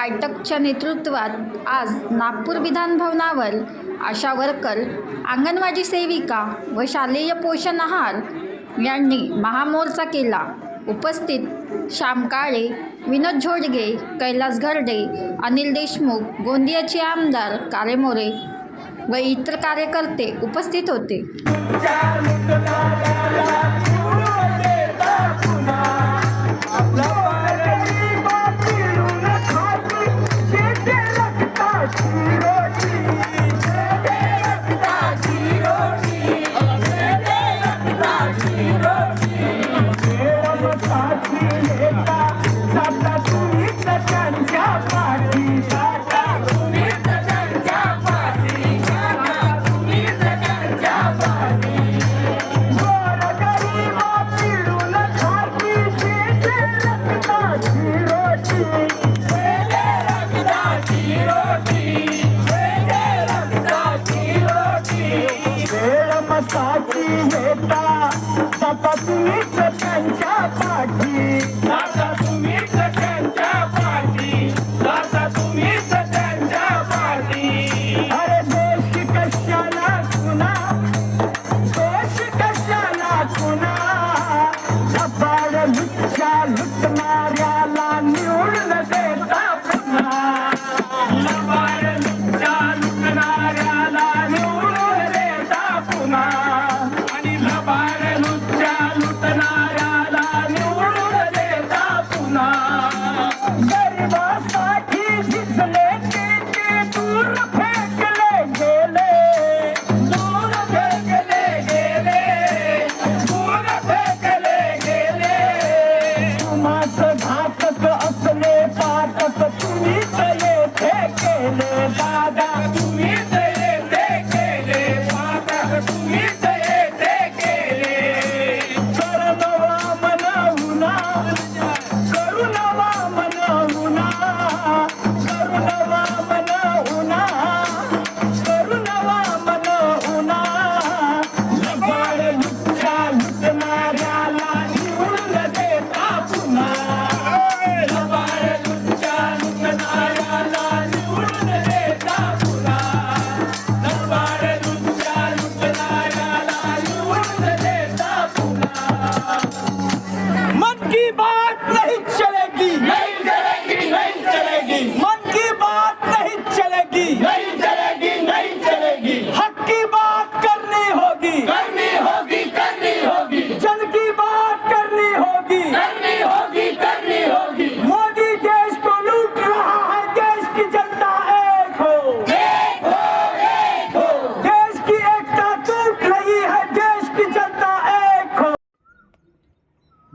आयटकच्या नेतृत्वात आज नागपूर विधान भवनावर आशा वर्कर अंगणवाडी सेविका व शालेय पोषण आहार यांनी महामोर्चा केला. उपस्थित श्याम काळे विनोद झोडगे कैलास घरडे अनिल देशमुख गोंदियाचे आमदार कारेमोरे व इतर कार्यकर्ते उपस्थित होते. वेळमताची आता तुम्हीच त्यांच्या पाठी. आता तुम्हीच Good